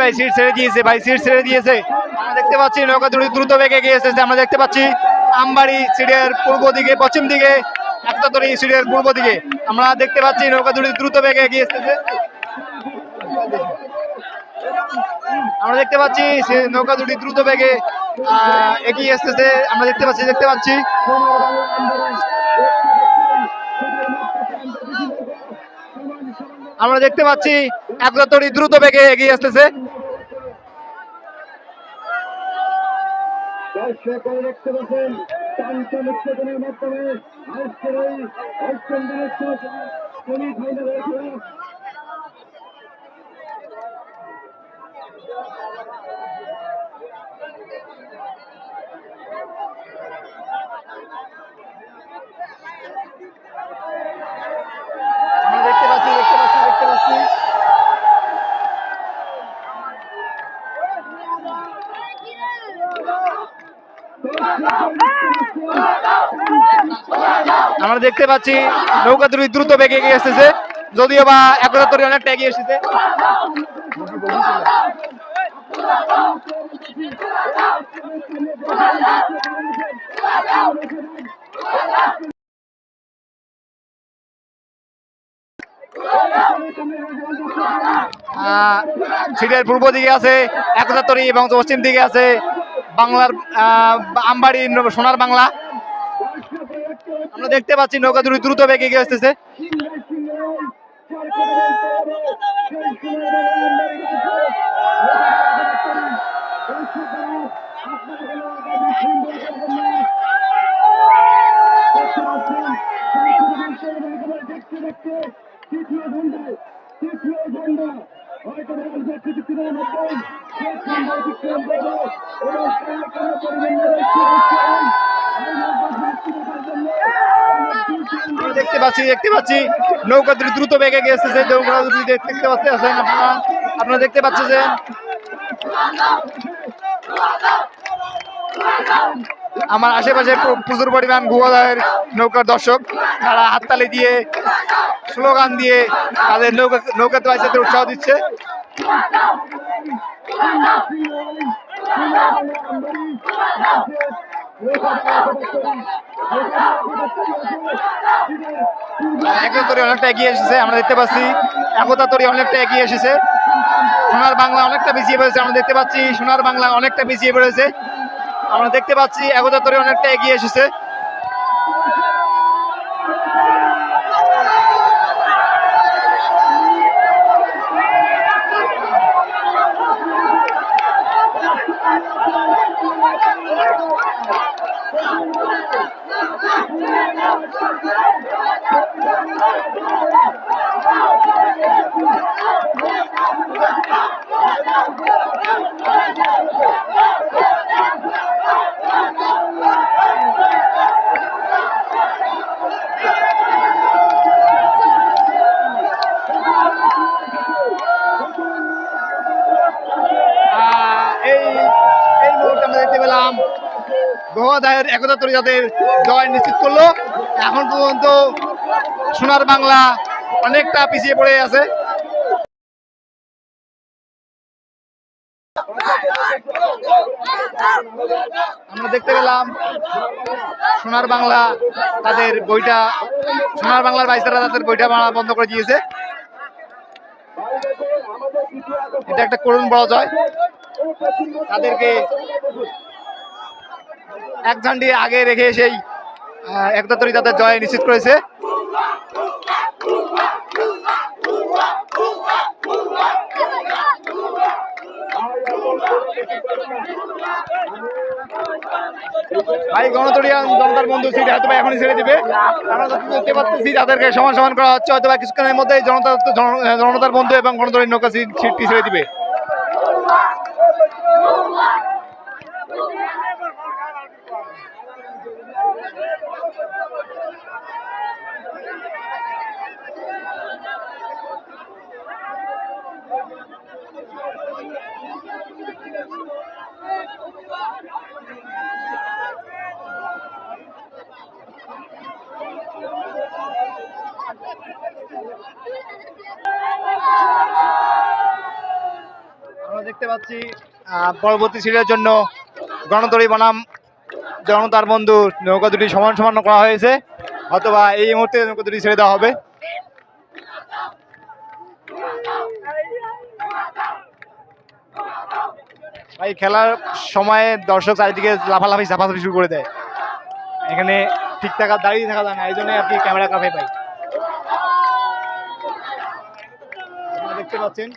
ভাই, সিট ছেড়ে দিয়েছে, ভাই, সিট ছেড়ে দিয়েছে। আমরা দেখতে পাচ্ছি নৌকা দ্রুত বেগে এগিয়ে এসেছে, আমরা দেখতে পাচ্ছি আমবাড়ি সিটের পূর্ব দিকে, পশ্চিম দিকে একতাতরি সিটের পূর্ব দিকে। আমরা দেখতে পাচ্ছি নৌকা দুটি দ্রুত বেগে এগিয়ে এসেছে। আমরা দেখতে পাচ্ছি নৌকা দুটি দ্রুত বেগে এগিয়ে আসতেছে আমরা দেখতে পাচ্ছি দেখতে পাচ্ছি। আমরা দেখতে পাচ্ছি একতাতরি দ্রুত বেগে এগিয়ে আসতেছে দেখতে পাচ্ছেন চাঞ্চল উত্তেজনার মাধ্যমে আজকের এই অষ্টম দিনের সেমিফাইনালের খেলা আমরা দেখতে পাচ্ছি দেখতে পাচ্ছি দেখতে পাচ্ছি আমরা দেখতে পাচ্ছি নৌকা দুটি দ্রুত বেগে এগিয়ে এসেছে যদিও বা একতাতরি অনেকটা এগিয়ে এসেছে। সিটের পূর্ব দিকে আছে একতাতরি এবং পশ্চিম দিকে আছে। বাংলার আমবাড়ি সোনার বাংলা। আমরা দেখতে পাচ্ছি নৌকা দুটি দ্রুত বেগে এগিয়ে আসতেছে। দেখতে পাচ্ছি দেখতে পাচ্ছি। নৌকা দুটি দ্রুত বেগে এগিয়ে আসতেছে নৌকা দেখতে পাচ্ছেন আপনারা। আপনারা দেখতে পাচ্ছেন যে আমার আশেপাশে প্রচুর পরিমাণ গুয়াদায়ের নৌকার দর্শক, তারা হাততালি দিয়ে স্লোগান দিয়ে তাদের নৌকা নৌকা তো উৎসাহ দিচ্ছে। একতা তরি অনেকটা এগিয়ে এসেছে, আমরা দেখতে পাচ্ছি। একতা তরি অনেকটা এগিয়ে এসেছে। সোনার বাংলা অনেকটা পিছিয়ে পড়েছে, আমরা দেখতে পাচ্ছি সোনার বাংলা অনেকটা পিছিয়ে পড়েছে। আমরা দেখতে পাচ্ছি একতা তরি অনেকটা এগিয়ে এসেছে। পেলাম গোয়াদায়ের একতা তরি যাদের জয় নিশ্চিত করল। এখন পর্যন্ত সোনার বাংলা অনেকটা পিছিয়ে পড়ে আছে। আমরা দেখতে পেলাম সোনার বাংলা তাদের বইটা, সোনার বাংলার বাইসারা তাদের বইটা বন্ধ করে দিয়েছে। এটা একটা করুণ বড় জয় তাদেরকে এক ঝান্ডি আগে রেখে সেই একদাতরি তাদের জয় নিশ্চিত করেছে। ভাই, গণতরিয়ান জনতার বন্ধু সিট হয়তো এখনই ছেড়ে দিবে। আমরা দেখতে পাচ্ছি তাদেরকে সমান সমান করা হচ্ছে হয়তো কিছুক্ষণের মধ্যে জনতা জনতার বন্ধু এবং গণতরী নৌকা সিটটি ছেড়ে দিবে। আমরা দেখতে পাচ্ছি পরবর্তী সিটের জন্য গণতরী বনাম জনতার বন্ধু নৌকা দুটি সমান সমান করা হয়েছে। অথবা এই মুহূর্তে নৌকা দুটি ছেড়ে দেওয়া হবে। এই খেলার সময়ে দর্শক চারিদিকে লাফালাফি চাপাচাপি শুরু করে দেয়। এখানে ঠিক থাকা দাঁড়িয়ে থাকা যায় না, এই জন্যই আপনি ক্যামেরা কাফে পাই। দেখতে পাচ্ছেন?